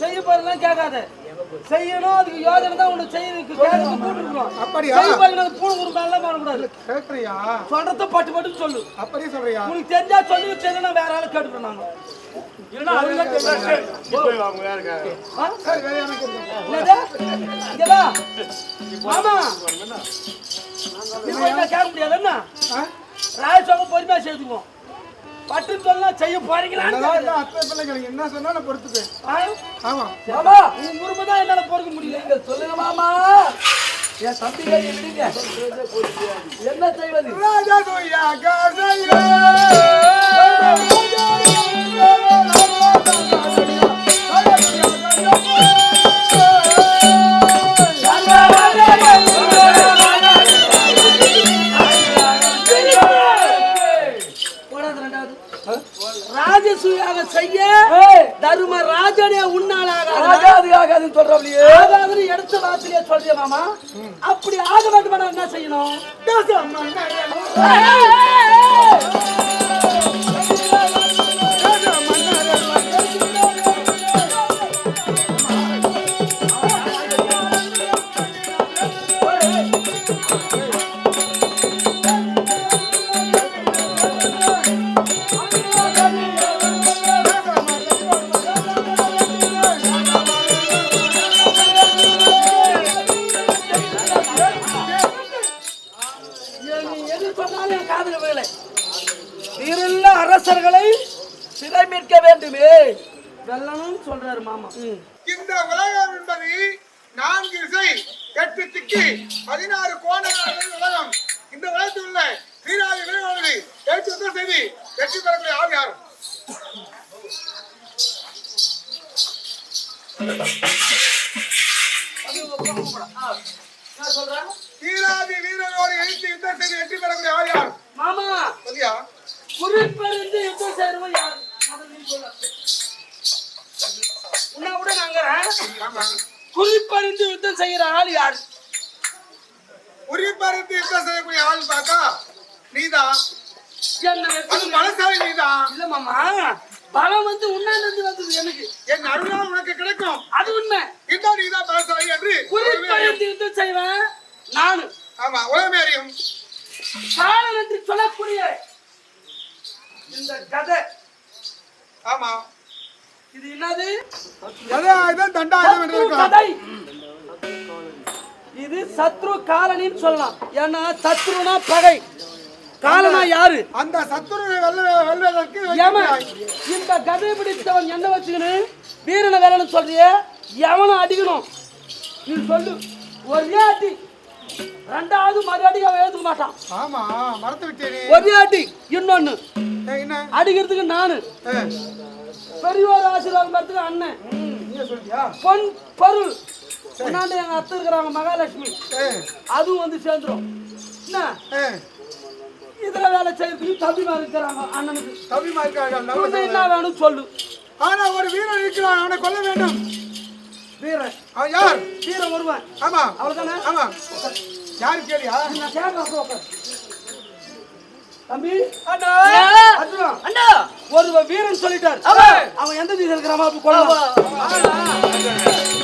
செய்ய போறதெல்லாம் கேட்காத. செய்யணும் அதுக்கு யோஜனை தான் உனக்கு செய்யறதுக்கு கேட்கறது கூட்டிருக்கணும். அப்படியா? செய்ய பூணு குறும்பெல்லாம் பண்ணக்கூடாது கேட்கறியா சொல்றத பட்டு பட்டு சொல்லு. அப்படியே சொல்றியா? உனக்கு தெரிஞ்சா சொல்லு தெரியல வேற ஆளு கேட்டுக்கிறோம் நாங்க பொறுமையா செய்துக்குவோம். பட்டு சொல்லா செய்ய. இல்ல, அத்தை பிள்ளைங்களுக்கு என்ன சொன்னா நான் பொறுத்துப்பேன்? ஆமா. மாமா உன் குடும்பம் தான் என்னால பொறுக்க முடியல. சொல்லுங்க மாமா. என் விடுங்க. என்ன செய்வது? ராஜா தோயா காசையா. அப்படி ஆக வேண்டுமானா என்ன செய்யணும்? வேண்டுமே. வெல்லணும்னு சொல்றாரு மாமா. இந்த உலகம் என்பது நான்கு இசை எட்டு திக்கி பதினாறு கோணங்கள் உலகம். இந்த உலகத்தில் உள்ள வீராதி வீரர்களை எழுத்து வந்த செய்தி வெற்றி பெறக்கூடிய ஆள் யார்? வீராதி வீரரோடு எழுத்து யுத்தம் செய்து வெற்றி பெறக்கூடிய ஆள் யார்? மாமா சொல்லியா? குறிப்பறிந்து யுத்தம் செய்யறவன் யாரு. உன்னை விட நாங்க குறிப்பறிந்து யுத்தம் செய்யற ஆள் யாரு? உரிப்பறித்து யுத்தம் செய்யக்கூடிய ஆள் பார்த்தா நீதான் அது மனசாரி நீதான் இல்ல மாமா. பலம் வந்து உன்னால இருந்து வந்தது எனக்கு. என் அருளால் உனக்கு கிடைக்கும். அது உண்மை. இதான் நீதான் பலசாலி என்று குறிப்பறிந்து யுத்தம் செய்வேன் நானு. ஆமா உலகமே அறியும் என்று சொல்லக்கூடிய இந்த கதை ஆமா. இது என்னது? கதாயுதம் தண்டாயுதம் என்று கதை. இது சத்ரு காலனின்னு சொல்லலாம். ஏன்னா சத்ருனா பகை. காலனா யாரு? அந்த சத்துருவை வெல்ல வெல்வதற்கு. இந்த கதை பிடித்தவன் என்ன வச்சுக்கணும் வீரனை வேலைன்னு சொல்றியே. எவனும் அடிக்கணும். நீ சொல்லு. ஒரே அடி. ரெண்டாவது மறு அடி அவன் எழுதுக்க மாட்டான் ஆமா மறந்து விட்டேனே ஒரே அடி. இன்னொன்னு. அடிக்கிறதுக்கு நானு. பெரியவர் ஆசீர்வாதம் பெறதுக்கு அண்ணன். பொன் பொருள். முன்னாடி எங்க அத்தை இருக்கிறாங்க மகாலட்சுமி. அதுவும் வந்து சேர்ந்துரும். என்ன? இதுல வேலை செய்யறதுக்கு தம்பிமா இருக்கிறாங்க அண்ணனுக்கு. நல்ல உனக்கு என்ன. வேணும் சொல்லு. ஆனா ஒரு வீரன் இருக்கிறான் அவனை கொல்ல வேண்டும். வீரன். அவன் யார்? வீரன் வருவான் ஆமா. அவ்வளவுதானே? ஆமா. யாரு கேளியா நான் உட்காரு. தம்பி அண்ணா. அர்ஜுனா, அண்ணா. ஒரு வீரன் சொல்லிட்டார். அவன். எந்த திசையில் இருக்கிறாமா அப்படி கொள்ளலாம்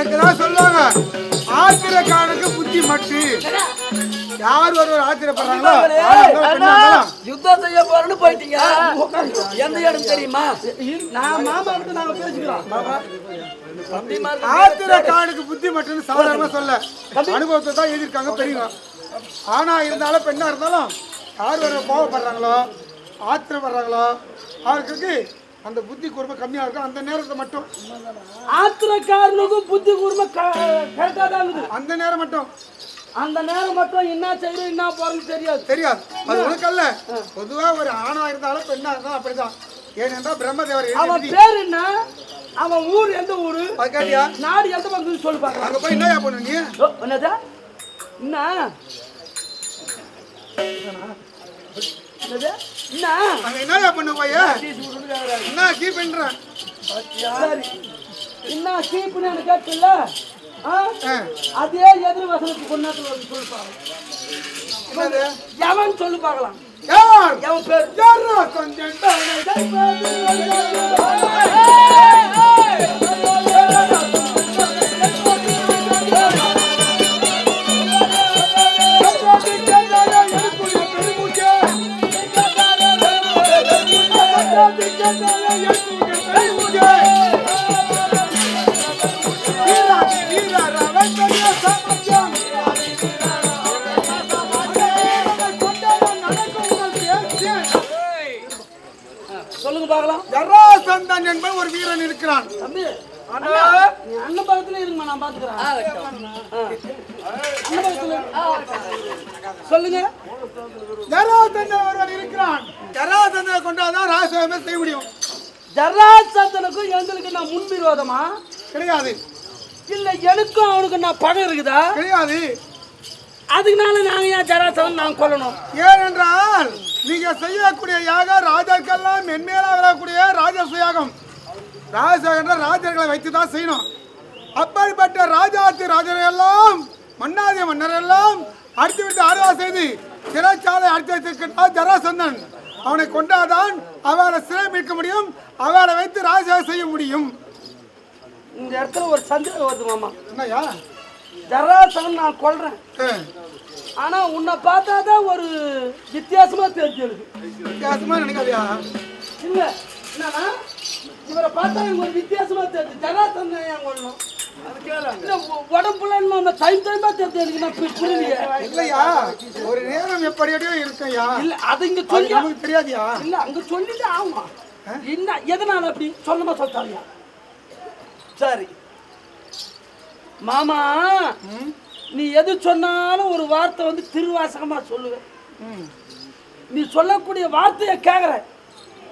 இதற்குதான் சொல்லுவாங்க ஆத்திரக்காரனுக்கு புத்தி மட்டு. யார் ஒருவர் ஆத்திரப்படுறாங்களோ யுத்தம் செய்ய போறேன்னு போயிட்டீங்க. எந்த இடம் தெரியுமா? நான் மாமா கிட்ட நாங்க பேசிக்கிறோம். ஆத்திரக்காரனுக்கு புத்தி மட்டும் சாதாரணமா சொல்ல. அனுபவத்தை தான் எழுதியிருக்காங்க பெரியவங்க. ஆனா இருந்தாலும் பெண்ணா இருந்தாலும் யார் ஒரு கோவப்படுறாங்களோ ஆத்திரப்படுறாங்களோ அவர்களுக்கு அந்த புத்தி கூர்மை கம்மியா இருக்கும் அந்த நேரத்தை மட்டும். ஆத்திரக்காரனுக்கும் புத்தி கூர்மை கரெக்டா தான் இருக்குது. அந்த நேரம் மட்டும். அந்த நேரம் மட்டும் என்ன செய்யணும் என்ன போறன்னு தெரியாது. தெரியாது. அது உனக்கல்ல. பொதுவா ஒரு ஆணா இருந்தாலும் பெண்ணா இருந்தாலும் அப்படிதான். ஏனென்றால் பிரம்மதேவர் அவன். பேர் என்ன? அவன் ஊர் எந்த ஊரு? கேட்டியா? நாடு எந்த பக்கம் சொல்லு பார்க்கலாம் அங்க போய் என்னயா பண்ண நீ? என்னது? என்ன? என்ன? பண்ண போய். என்ன கீ பண்றேன் என்ன சீப்புன்னு எனக்கு கேட்கல. அதே எதிர் வசனத்துக்கு கொண்டாத்துல சொல்லு பார்க்கலாம் என்னது? எவன் சொல்லு பார்க்கலாம் யார்? எவன் பேர்? யாரா கொஞ்சம் பார்க்கலாம். ஜராசந்தன் என்பது ஒரு வீரன் இருக்கிறான். தம்பி அண்ணன் பக்கத்துல இருங்கம்மா நான் பாத்துக்கிறேன். அண்ணன் பக்கத்துல. சொல்லுங்க. ஜராசந்தன் ஒருவன் இருக்கிறான். ஜராசந்தனை கொண்டாதான் ராஜசேவமே செய்ய முடியும். ஜராசந்தனுக்கும் எங்களுக்கு நான் முன்விரோதமா? கிடையாது. இல்ல எனக்கும் அவனுக்கு நான் பகை இருக்குதா? கிடையாது. அதுக்குனால நாங்க ஏன் ஜராசந்தன் நான் கொல்லணும்? ஏனென்றால் நீங்க செய்யக்கூடிய யாகம் ராஜாக்கெல்லாம் மென்மேலா வரக்கூடிய ராஜச யாகம் ராஜசேகர ராஜர்களை வைத்து தான் செய்யணும். அப்படிப்பட்ட ராஜாத்தி ராஜரை எல்லாம் மன்னாதிய மன்னர் எல்லாம் அடித்து விட்டு ஆர்வா செய்து சிறைச்சாலை அடித்து ஜராசந்தன். அவனை கொண்டாதான் அவரை சிறை மீட்க முடியும் அவரை வைத்து ராஜசேகம் செய்ய முடியும். இந்த இடத்துல ஒரு சந்தேகம் வருது மாமா. என்னய்யா? ஜராசந்தன் நான் கொல்றேன். ஏ, ஆனா உன்னை பார்த்தா தான் ஒரு வித்தியாசமா தெரிஞ்சு எனக்கு வித்தியாசமா நினைக்காதியா? இல்ல என்னன்னா இவரை பார்த்தா எனக்கு ஒரு வித்தியாசமா தெரிஞ்சு ஜராசந்தன் ஏன் உ- உடம்புல அந்த டைம் டைமா தெரிஞ்சு எனக்கு நான் புரியலையே. இல்லையா? ஒரு நேரம் எப்படியோ இருக்கையா இல்ல அது இங்க சொல்லி நமக்கு தெரியாதியா? இல்ல அங்க சொல்லிட்டு ஆமா என்ன எதனால அப்படி? சொல்லமா சொல்லிட்டாங்க சரி. மாமா நீ எது சொன்னாலும் ஒரு வார்த்தை வந்து திருவாசகமா சொல்லுவ. ம். நீ சொல்லக்கூடிய வார்த்தையை கேக்குற.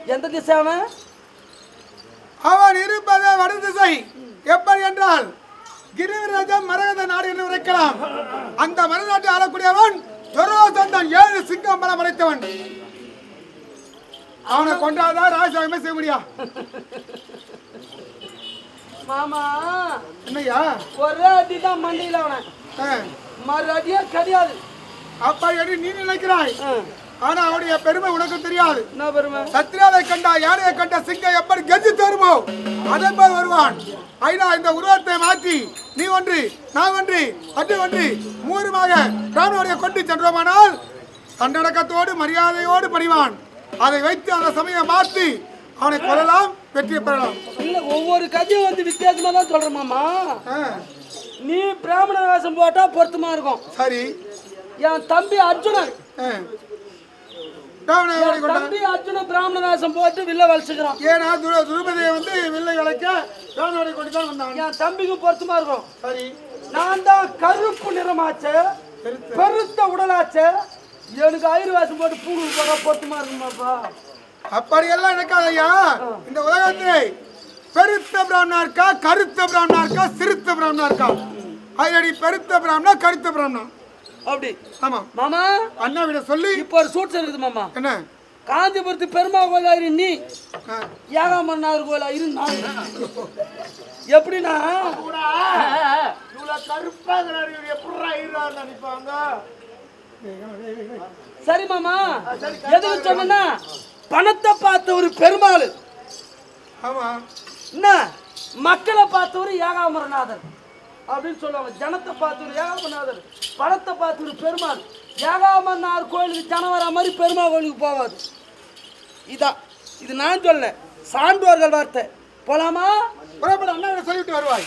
எந்த திசை அவன்? அவன் இருப்பது வட திசை எப்படி என்றால் கிரிவராஜன் மரகத நாடு என்று உரைக்கலாம். அந்த மரநாட்டை ஆளக்கூடியவன் துரோசந்தன் ஏழு சிங்கம் பலம் அடைத்தவன் அவனை கொண்டாதான் ராஜாவே செய்ய முடியா மாமா என்னய்யா? ஒரே அடி தான் மண்டியில அவனை. மறு அடியே கிடையாது. அப்படி என்று நீ நினைக்கிறாய். ஆனா அவனுடைய பெருமை உனக்கு தெரியாது. என்ன பெருமை? சத்திராவை கண்டா யானையை கண்ட சிங்கம் எப்படி கெஞ்சி தருமோ அதே போல் வருவான். ஐநா இந்த உருவத்தை மாற்றி நீ ஒன்று நான் ஒன்று அது ஒன்று மூருமாக ராணுவடைய கொண்டு சென்றோமானால் தன்னடக்கத்தோடு மரியாதையோடு பணிவான். அதை வைத்து அந்த சமயம் மாற்றி அவனை கொல்லலாம் வெற்றி பெறலாம். இல்ல ஒவ்வொரு கதையும் வந்து வித்தியாசமா தான் சொல்றேன் மாமா. ஆ, நீ பிராமண வேஷம் போட்டா பொருத்தமா இருக்கும். சரி. என் தம்பி அர்ஜுனன். தம்பி அர்ஜுனன் பிராமண வேஷம் போட்டு வில்ல வலிச்சுக்கிறான் ஏன்னா துரு துருபதியை வந்து வில்லை வளைக்க ராவணனை கொண்டு தான் வந்தான். என் தம்பிக்கு பொருத்தமா இருக்கும். சரி. நான் தான் கருப்பு நிறமாச்சே பெருத்த. உடலாச்சே எனக்கு வேஷம் போட்டு பூ போட்டா பொருத்தமா இருக்குமாப்பா அப்படியெல்லாம் நினைக்காதய்யா இந்த உலகத்தை பெருத்த பிராமணா இருக்கா கருத்த பிராமணா இருக்கா சிறுத்த பிராமணா இருக்கா? அதடி பெருத்த பிராமணா கருத்த பிராமணா அப்படி. ஆமா. மாமா? அண்ணாவிட சொல்லி. இப்போ ஒரு சூட் இருக்குது மாமா. என்ன? காஞ்சிபுரத்து பெருமா கோயிலாயிரு நீ. ஆ, ஏகாமன்னார் கோயிலாயிரு நான். எப்படின்னா? சரி மாமா. எதுக்கு சொன்னா பணத்தை பார்த்த ஒரு பெருமாள். ஆமா. என்ன? மக்களை பார்த்தவர் ஏகாமரநாதர் அப்படின்னு சொல்லுவாங்க. ஜனத்தை பார்த்தவர் ஏகாமரநாதர் பணத்தை பார்த்தவர் பெருமாள். ஏகாமரநாதர் கோயிலுக்கு ஜனம் வர மாதிரி பெருமாள் கோயிலுக்கு போவாது இதான். இது நான் சொல்ல சான்றோர்கள் வார்த்தை. போலாமா? புறப்பட அண்ணாவிட சொல்லிட்டு வருவாய்.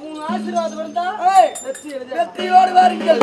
உன் ஆசீர்வாதம் வெற்றியோடு வாருங்கள்?